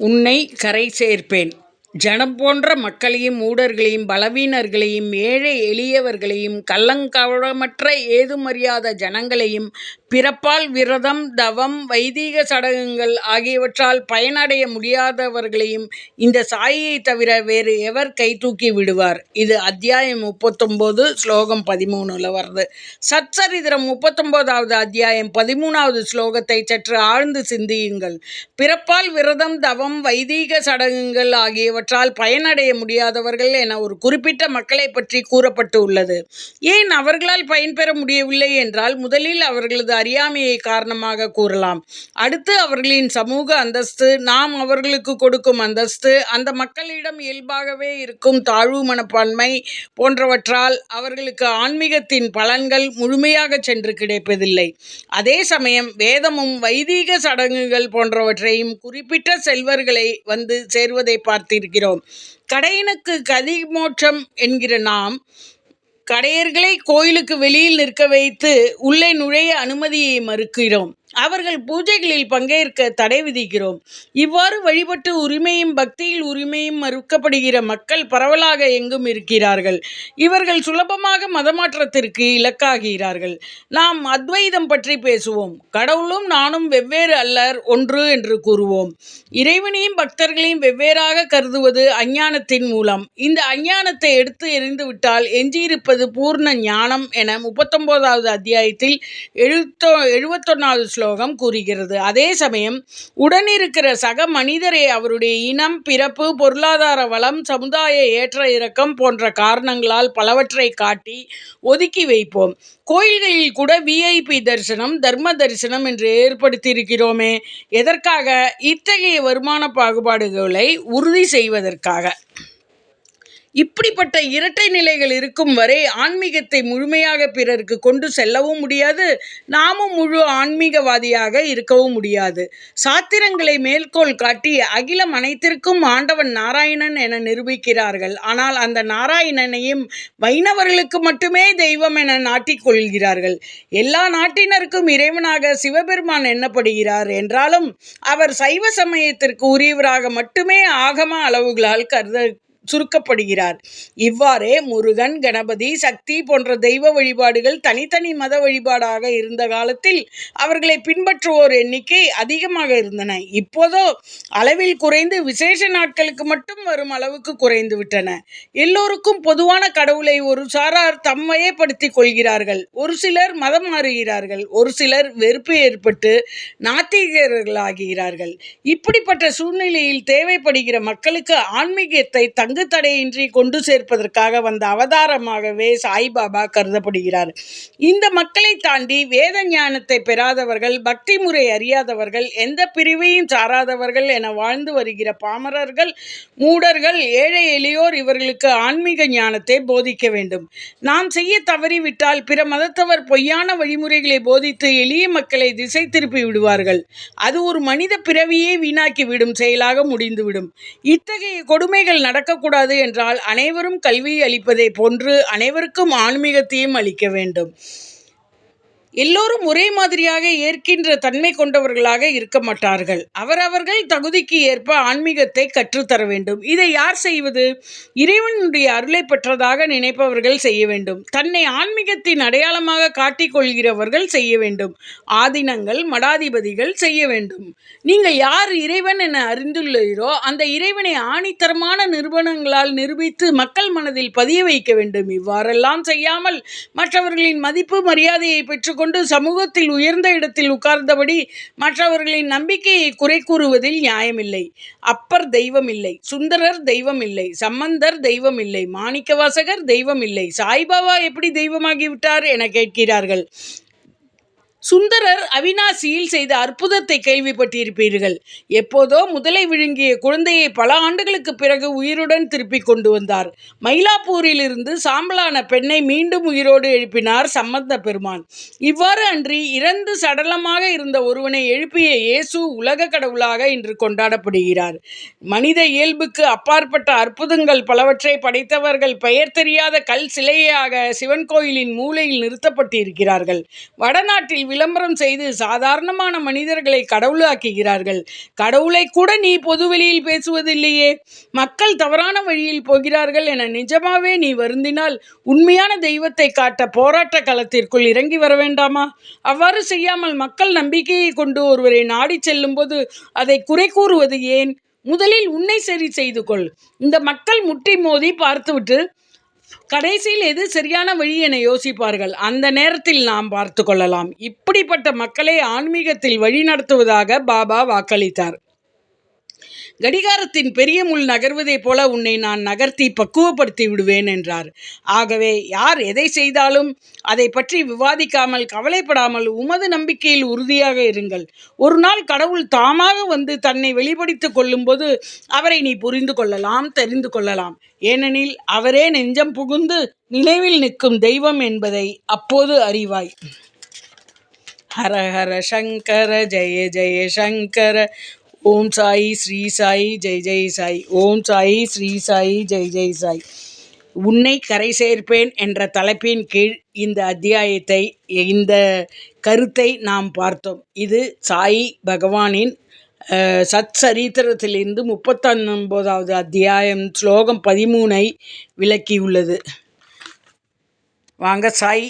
உன்னை கரை சேர்ப்பேன். ஜனம் போன்ற மக்களையும் மூடர்களையும் பலவீனர்களையும் ஏழை எளியவர்களையும் கள்ளங்கவடமற்ற ஏதுமறியாத ஜனங்களையும் பிறப்பால் விரதம் தவம் வைதீக சடங்குகள் ஆகியவற்றால் பயனடைய முடியாதவர்களையும் இந்த சாயியை தவிர வேறு எவர் கைதூக்கி விடுவார்? இது அத்தியாயம் முப்பத்தொம்போது ஸ்லோகம் பதிமூணுல வருது. சச்சரித்திரம் முப்பத்தொம்போதாவது அத்தியாயம் பதிமூணாவது ஸ்லோகத்தைச் சற்று ஆழ்ந்து சிந்தியுங்கள். பிறப்பால் விரதம் தவம் வைதீக சடங்குகள் ஆகியவற்றால் பயனடைய முடியாதவர்கள் என ஒரு குறிப்பிட்ட மக்களைப் பற்றி கூறப்பட்டு உள்ளது. ஏன் அவர்களால் பயன்பெற முடியவில்லை என்றால் முதலில் அவர்களது அறியாமையை காரணமாக கூறலாம். அடுத்து அவர்களின் சமூக அந்தஸ்து நாம் அவர்களுக்கு கொடுக்கும் அந்தஸ்து அந்த மக்களிடம் இயல்பாகவே இருக்கும் தாழ்வு மனப்பான்மை போன்றவற்றால் அவர்களுக்கு ஆன்மீகத்தின் பலன்கள் முழுமையாக சென்று கிடைப்பதில்லை. அதே சமயம் வேதமும் வைதீக சடங்குகள் போன்றவற்றையும் குறிப்பிட்ட செல்வர்களை வந்து சேர்வதை பார்த்திருக்கிறோம். கடையனுக்குக் கதிமோட்சம் என்கிற நாம் கடையர்களை கோயிலுக்கு வெளியில் நிற்க வைத்து உள்ளே நுழைய அனுமதியை மறுக்கிறோம். அவர்கள் பூஜைகளில் பங்கேற்க தடை விதிக்கிறோம். இவ்வாறு வழிபட்டு உரிமையும் பக்தியில் உரிமையும் மறுக்கப்படுகிற மக்கள் பரவலாக எங்கும் இருக்கிறார்கள். இவர்கள் சுலபமாக மதமாற்றத்திற்கு இலக்காகிறார்கள். நாம் அத்வைதம் பற்றி பேசுவோம். கடவுளும் நானும் வெவ்வேறு அல்லர் ஒன்று என்று கூறுவோம். இறைவனையும் பக்தர்களையும் வெவ்வேறாக கருதுவது அஞ்ஞானத்தின் மூலம். இந்த அஞ்ஞானத்தை எடுத்து எறிந்துவிட்டால் எஞ்சியிருப்பது பூர்ண ஞானம் என முப்பத்தொன்பதாவது அத்தியாயத்தில் எழுபத்தொன்னாவது ஸ்லோகம் கூறுகிறது. அதே சமயம் உடனிருக்கிற சக மனிதரை அவருடைய இனம் பிறப்பு பொருளாதார வளம் சமுதாய ஏற்ற இறக்கம் போன்ற காரணங்களால் பலவற்றை காட்டி ஒதுக்கி வைப்போம். கோயில்களில் கூட விஐபி தரிசனம் தர்ம தரிசனம் என்று ஏற்படுத்தியிருக்கிறோமே எதற்காக? இத்தகைய வருமான பாகுபாடுகளை உறுதி செய்வதற்காக. இப்படிப்பட்ட இரட்டை நிலைகள் இருக்கும் வரை ஆன்மீகத்தை முழுமையாக பிறருக்கு கொண்டு செல்லவும் முடியாது நாமும் முழு ஆன்மீகவாதியாக இருக்கவும் முடியாது. சாத்திரங்களை மேற்கோள் காட்டி அகிலம் அனைத்திற்கும் ஆண்டவன் நாராயணன் என நிரூபிக்கிறார்கள். ஆனால் அந்த நாராயணனையும் வைணவர்களுக்கு மட்டுமே தெய்வம் என நாட்டிக்கொள்கிறார்கள் எல்லா நாட்டினருக்கும் இறைவனாக சிவபெருமான் எண்ணப்படுகிறார் என்றாலும் அவர் சைவ சமயத்திற்கு உரியவராக மட்டுமே ஆகம அளவுகளால் கருத சுருக்கப்படுகிறார். இவ்வாறே முருகன் கணபதி சக்தி போன்ற தெய்வ வழிபாடுகள் தனித்தனி மத வழிபாடாக இருந்த காலத்தில் அவர்களை பின்பற்றுவோர் எண்ணிக்கை அதிகமாக இருந்தன. இப்போதோ அளவில் குறைந்து விசேஷ நாட்களுக்கு மட்டும் வரும் அளவுக்குக் குறைந்துவிட்டன. எல்லோருக்கும் பொதுவான கடவுளை ஒரு சாரார் தம்மையே படுத்திக் கொள்கிறார்கள். ஒரு சிலர் மதம் மாறுகிறார்கள். ஒரு சிலர் வெறுப்பு ஏற்பட்டு நாத்திகர்களாகிறார்கள். இப்படிப்பட்ட சூழ்நிலையில் தேவைப்படுகிற மக்களுக்கு ஆன்மீகத்தை தங்குதடையின்றி கொண்டு சேர்ப்பதற்காக வந்த அவதாரமாகவே சாய்பாபா கருதப்படுகிறார். இந்த மக்களை தாண்டி வேத ஞானத்தை பெறாதவர்கள் பக்தி முறை அறியாதவர்கள் எந்த பிரிவையும் சாராதவர்கள் என வாழ்ந்து வருகிற பாமரர்கள் மூடர்கள் ஏழை எளியோர் இவர்களுக்கு ஆன்மீக ஞானத்தை போதிக்க வேண்டும். நாம் செய்யத் தவறிவிட்டால் பிற மதத்தவர் பொய்யான வழிமுறைகளை போதித்து எளிய மக்களை திசை திருப்பி விடுவார்கள். அது ஒரு மனித பிறவியே வீணாக்கிவிடும் செயலாக முடிந்துவிடும். இத்தகைய கொடுமைகள் நடக்க நடக்கக்கூடாது என்றால் அனைவரும் கல்வி அளிப்பதைப் போன்று அனைவருக்கும் ஆன்மீகத்தையும் அளிக்க வேண்டும். எல்லோரும் ஒரே மாதிரியாக ஏற்கின்ற தன்மை கொண்டவர்களாக இருக்க மாட்டார்கள் அவரவர்கள் தகுதிக்கு ஏற்ப ஆன்மீகத்தை கற்றுத்தர வேண்டும். இதை யார் செய்வது? இறைவனுடைய அருளை பெற்றதாக நினைப்பவர்கள் செய்ய வேண்டும். தன்னை ஆன்மீகத்தின் அடையாளமாக காட்டிக் கொள்கிறவர்கள் செய்ய வேண்டும். ஆதீனங்கள் மடாதிபதிகள் செய்ய வேண்டும். நீங்கள் யார் இறைவன் என அறிந்துள்ளீரோ அந்த இறைவனை ஆணித்தரமான நிறுவனங்களால் நிரூபித்து மக்கள் மனதில் பதிய வைக்க வேண்டும். இவ்வாறெல்லாம் செய்யாமல் மற்றவர்களின் மதிப்பு மரியாதையை பெற்றுக் கொண்டு சமூகத்தில் உயர்ந்த இடத்தில் உட்கார்ந்தபடி மற்றவர்களின் நம்பிக்கையை குறை கூறுவதில் நியாயமில்லை. அப்பர் தெய்வம் இல்லை. சுந்தரர் தெய்வம் இல்லை. சம்பந்தர் தெய்வம் இல்லை. மாணிக்கவாசகர் தெய்வம் இல்லை. சாய்பாபா எப்படி தெய்வமாகிவிட்டார்? எனக் கேட்கிறார்கள். சுந்தரர் அவினாசியில் செய்த அற்புதத்தை கேள்விப்பட்டிருப்பீர்கள். எப்போதோ முதலை விழுங்கிய குழந்தையை பல ஆண்டுகளுக்கு பிறகு உயிருடன் திருப்பிக் கொண்டு வந்தார். மயிலாப்பூரிலிருந்து சாம்பலான பெண்ணை மீண்டும் உயிரோடு எழுப்பினார் சம்பந்த பெருமான். இவ்வாறு அன்றி இறந்து சடலமாக இருந்த ஒருவனை எழுப்பிய இயேசு உலகக் கடவுளாக இன்று கொண்டாடப்படுகிறார். மனித இயல்புக்கு அப்பாற்பட்ட அற்புதங்கள் பலவற்றை படைத்தவர்கள் பெயர் தெரியாத கல் சிலையாக சிவன் கோயிலின் மூலையில் நிறுத்தப்பட்டிருக்கிறார்கள். வடநாட்டில் விளம்பரம் செய்து சாதாரணமான மனிதர்களை கடவுளாக்குகிறார்கள். கடவுளை கூட நீ பொதுவெளியில் பேசுவதில்லையே. மக்கள் தவறான வழியில் போகிறார்கள் என நிஜமாவே நீ வருந்தினால் உண்மையான தெய்வத்தை காட்ட போராட்ட களத்திற்குள் இறங்கி வர வேண்டாமா? அவ்வாறு செய்யாமல் மக்கள் நம்பிக்கையை கொண்டு ஒருவரை நாடி செல்லும்போது அதை குறை கூறுவது ஏன்? முதலில் உன்னை சரி செய்து கொள். இந்த மக்கள் முட்டி மோதி பார்த்துவிட்டு கடைசியில் எது சரியான வழி என யோசிப்பார்கள்? அந்த நேரத்தில் நாம் பார்த்து கொள்ளலாம். இப்படிப்பட்ட மக்களை ஆன்மீகத்தில் வழி நடத்துவதாக பாபா வாக்களித்தார். கடிகாரத்தின் பெரிய முள் நகர்வதைப் போல உன்னை நான் நகர்த்தி பக்குவப்படுத்தி விடுவேன் என்றார். ஆகவே யார் எதை செய்தாலும் அதை பற்றி விவாதிக்காமல் கவலைப்படாமல் உமது நம்பிக்கையில் உறுதியாக இருங்கள். ஒரு நாள் கடவுள் தாமாக வந்து தன்னை வெளிப்படுத்தி கொள்ளும்போது அவரை நீ புரிந்து கொள்ளலாம் தெரிந்து கொள்ளலாம். ஏனெனில் அவரே நெஞ்சம் புகுந்து நினைவில் நிற்கும் தெய்வம் என்பதை அப்போது அறிவாய். ஹர ஹர சங்கர ஜெய ஜெய சங்கர ஓம் சாய் ஸ்ரீ சாய் ஜெய் ஜெய் சாய். ஓம் சாயி ஸ்ரீ சாயி ஜெய் ஜெய் சாய். உன்னை கரை சேர்ப்பேன் என்ற தலைப்பின் கீழ் இந்த அத்தியாயத்தை இந்த கருத்தை நாம் பார்த்தோம். இது சாய் பகவானின் சத் சரித்திரத்திலிருந்து முப்பத்தொன்பதாவது அத்தியாயம் ஸ்லோகம் பதிமூனை விளக்கியுள்ளது. வாங்க சாய்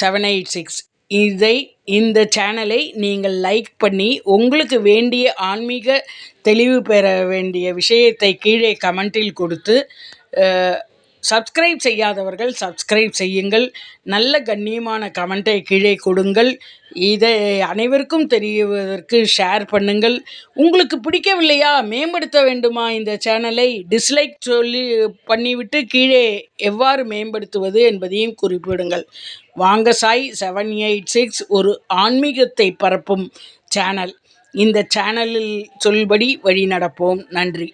செவன் எயிட் சிக்ஸ் இதை இந்த சேனலை நீங்கள் லைக் பண்ணி உங்களுக்கு வேண்டிய ஆன்மீக தெளிவு பெற வேண்டிய விஷயத்தை கீழே கமெண்ட்டில் கொடுத்து சப்ஸ்கிரைப் செய்யாதவர்கள் சப்ஸ்கிரைப் செய்யுங்கள். நல்ல கண்ணியமான கமெண்ட்டை கீழே கொடுங்கள். இதை அனைவருக்கும் தெரிவதற்கு ஷேர் பண்ணுங்கள். உங்களுக்கு பிடிக்கவில்லையா? மேம்படுத்த வேண்டுமா இந்த சேனலை டிஸ்லைக் சொல்லி பண்ணிவிட்டு கீழே எவ்வாறு மேம்படுத்துவது என்பதையும் குறிப்பிடுங்கள். வாங்க சாய் செவன் எயிட் சிக்ஸ் ஒரு ஆன்மீகத்தை பரப்பும் சேனல் இந்த சேனலில் சொல்படி வழி நடப்போம் நன்றி.